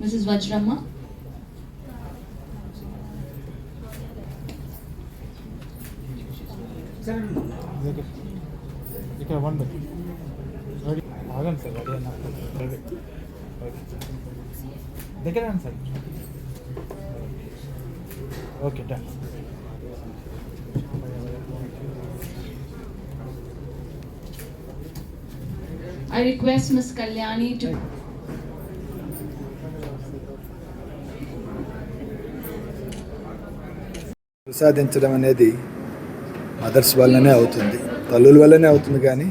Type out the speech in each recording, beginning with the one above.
Mrs. Vajramma. ఇక్కడ వండు ఆగండి సార్ రెడీ అన్నా దగ్గర sir okay done I request Ms. Kalyani to ప్రసాదించడం అనేది మదర్స్ వల్లనే అవుతుంది తల్లుల వల్లనే అవుతుంది కానీ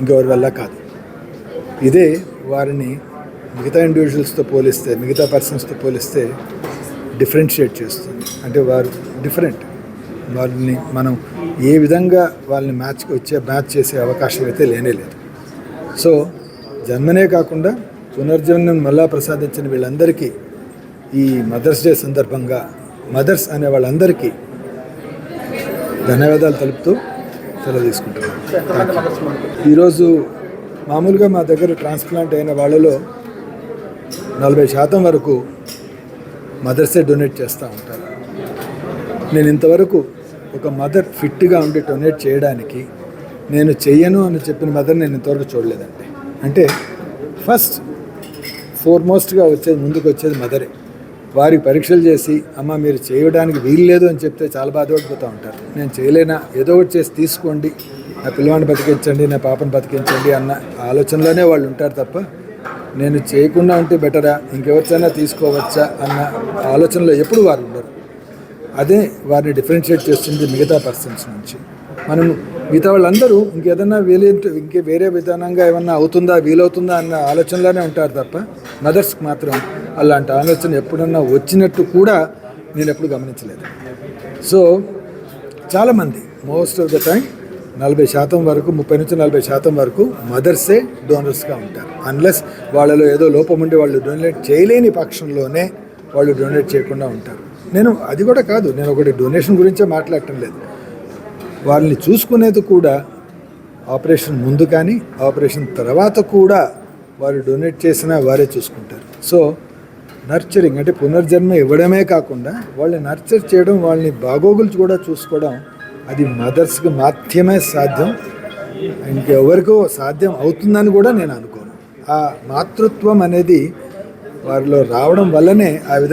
ఇంకెవరి వల్ల కాదు. ఇదే వారిని మిగతా ఇండివిజువల్స్తో పోలిస్తే మిగతా పర్సన్స్తో పోలిస్తే డిఫరెన్షియేట్ చేస్తుంది. అంటే వారు డిఫరెంట్ వారిని మనం ఏ విధంగా వాళ్ళని మ్యాచ్కి వచ్చే మ్యాచ్ చేసే అవకాశం అయితే లేనే లేదు. సో జన్మనే కాకుండా పునర్జన్మం మళ్ళా ప్రసాదించిన వీళ్ళందరికీ ఈ మదర్స్ డే సందర్భంగా మదర్స్ అనే వాళ్ళందరికీ ధన్యవాదాలు తెలుపుతూ సెలవు తీసుకుంటున్నాను. ఈరోజు మామూలుగా మా దగ్గర ట్రాన్స్ప్లాంట్ అయిన వాళ్ళలో నలభై శాతం వరకు మదర్సే డొనేట్ చేస్తూ ఉంటారు. నేను ఇంతవరకు ఒక మదర్ ఫిట్గా ఉండి డొనేట్ చేయడానికి నేను చెయ్యను అని చెప్పిన మదర్ నేను ఇంతవరకు చూడలేదండి. అంటే ఫస్ట్ ఫోర్మోస్ట్గా వచ్చేది ముందుకు వచ్చేది మదరే వారికి పరీక్షలు చేసి అమ్మ మీరు చేయడానికి వీలు లేదు అని చెప్తే చాలా బాధపడిపోతూ ఉంటారు. నేను చేయలేనా? ఏదో ఒకటి చేసి తీసుకోండి. నా పిల్లవాడిని బతికించండి నా పాపను బతికించండి అన్న ఆలోచనలోనే వాళ్ళు ఉంటారు తప్ప నేను చేయకుండా ఉంటే బెటరా? ఇంకెవరికైనా తీసుకోవచ్చా? అన్న ఆలోచనలో ఎప్పుడు వారు ఉండరు. అదే వారిని డిఫరెన్షియేట్ చేస్తుంది మిగతా పర్సన్స్ నుంచి. మనం మిగతా వాళ్ళందరూ ఇంకేదన్నా వీలే ఇంకే వేరే విధానంగా ఏమన్నా అవుతుందా వీలవుతుందా అన్న ఆలోచనలోనే ఉంటారు తప్ప మదర్స్కి మాత్రం అలాంటి ఆలోచన ఎప్పుడన్నా వచ్చినట్టు కూడా నేను ఎప్పుడు గమనించలేదు. సో చాలామంది మోస్ట్ ఆఫ్ ద టైం నలభై శాతం వరకు ముప్పై నుంచి నలభై శాతం వరకు మదర్సే డోనర్స్గా ఉంటారు. అన్లెస్ వాళ్ళలో ఏదో లోపం ఉండి వాళ్ళు డొనేట్ చేయలేని పక్షంలోనే వాళ్ళు డొనేట్ చేయకుండా ఉంటారు. నేను అది కూడా కాదు నేను ఒకటి డొనేషన్ గురించే మాట్లాడటం లేదు. వాళ్ళని చూసుకునేది కూడా ఆపరేషన్ ముందు కానీ ఆపరేషన్ తర్వాత కూడా వారు డొనేట్ చేసినా వారే చూసుకుంటారు. సో నర్చరింగ్ అంటే పునర్జన్మ ఇవ్వడమే కాకుండా వాళ్ళని నర్చర్ చేయడం వాళ్ళని బాగోగులు కూడా చూసుకోవడం అది మదర్స్కి మాత్రమే సాధ్యం. ఇంకెవరికో సాధ్యం అవుతుందని కూడా నేను అనుకోను. ఆ మాతృత్వం అనేది వారిలో రావడం వల్లనే ఆ విధంగా